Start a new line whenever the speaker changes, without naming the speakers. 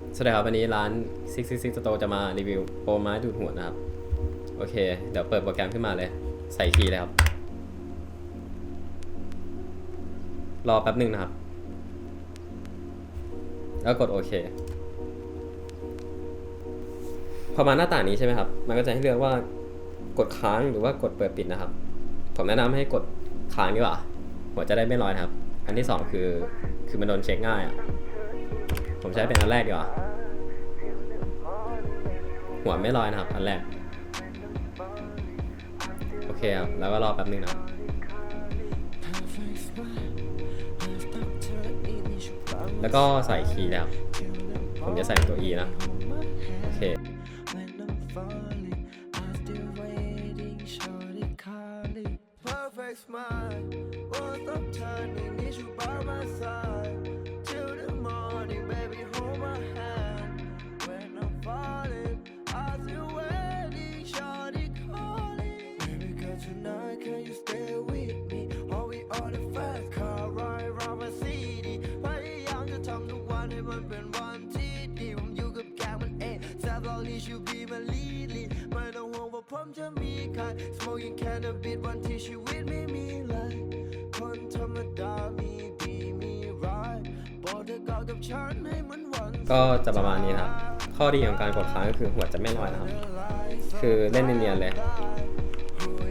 สวัสดีครับวันนี้ร้าน666 Store จะมารีวิวโปรไม้ดูดหัวนะครับ โอเค เดี๋ยวเปิดโปรแกรมขึ้นมาเลย ใส่คีย์เลยครับ รอแป๊บหนึ่งนะครับ แล้วกดโอเคพอมาหน้าต่างนี้ใช่ไหมครับ มันก็จะให้เลือกว่ากดค้างหรือว่ากดเปิดปิดนะครับ ผมแนะนำให้กดค้างดีกว่า หัวจะได้ไม่ลอยนะครับ อันที่สองคือคือมันโดนเช็คง่ายอะ ผมใช้เป็นอันแรกดีกว่า หัวไม่ลอยนะครับ อันแรก โอเคครับ แล้วก็รอแป๊บนึงนะแล้วก็ใส่คีย์แล้ว ผมจะใส่ตัว E นะ โอเค
tonight, can you stay with me? Are we on the fast car ride around my city? พยายามจะทำทุกวันให้มันเป็นวันที่ดีผมอยู่กับแกมันเองแซบเรานี่ชูบีมาลีลีไม่ต้องห่วงว่าผมจะมีใคร smoking cannabis วันที่ชีวิตไม่มีเลยคนธรรมดามีดีมีร้ายบอกเธอก่อนกับฉันให้เหมันวัน
ก็จะประมาณนี้นะครับ ข้อดีของการกดค้างก็คือหัวจะไม่ลอยนะครับ คือเล่นเนียนๆเลย